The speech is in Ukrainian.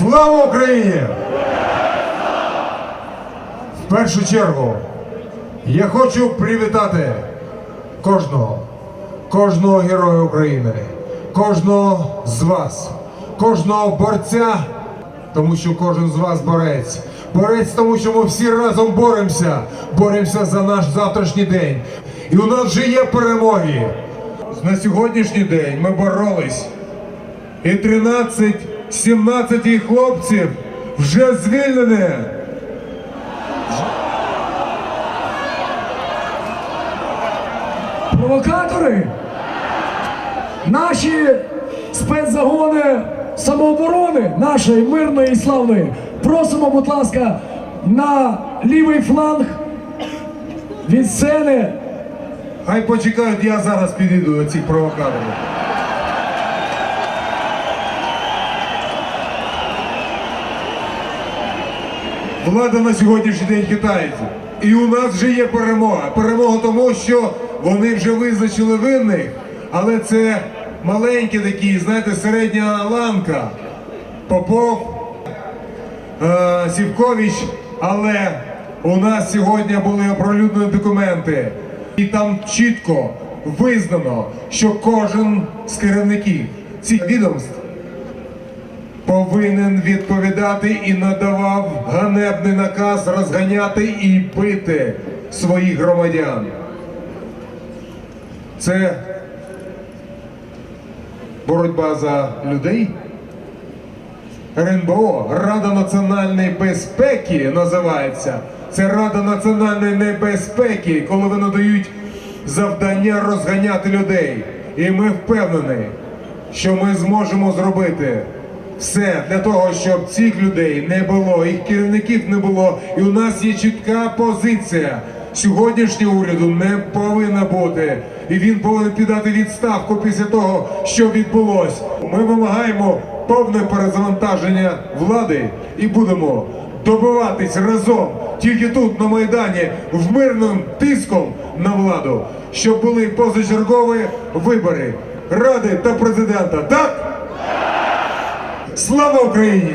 Слава Україні! В першу чергу я хочу привітати кожного, кожного героя України, кожного з вас, кожного борця, тому що кожен з вас борець. Борець, тому що ми всі разом боремося, боремося за наш завтрашній день. І у нас вже є перемоги. На сьогоднішній день ми боролись. І 13 17 хлопців вже звільнені. Провокатори, наші спецзагони самооборони нашої мирної і славної. Просимо, будь ласка, на лівий фланг від сцени. Хай почекають, я зараз підійду до цих провокаторів. Влада на сьогоднішній день хитається. І у нас вже є перемога. Перемога тому, що вони вже визначили винних, але це маленькі такі, знаєте, середня ланка. Попов, е, Сівкович, але у нас сьогодні були оприлюднені документи, і там чітко визнано, що кожен з керівників цих відомств повинен відповідати і надавав ганебний наказ розганяти і бити своїх громадян. Це боротьба за людей. РНБО, Рада національної безпеки називається. Це Рада національної небезпеки, коли вони дають завдання розганяти людей. І ми впевнені, що ми зможемо зробити все для того, щоб цих людей не було, їх керівників не було. І у нас є чітка позиція. Сьогоднішнього уряду не повинна бути, і він повинен піддати відставку після того, що відбулось. Ми вимагаємо повне перезавантаження влади і будемо добиватись разом тільки тут на майдані в мирним тиском на владу, щоб були позачергові вибори ради та президента. Так? Слава Україні!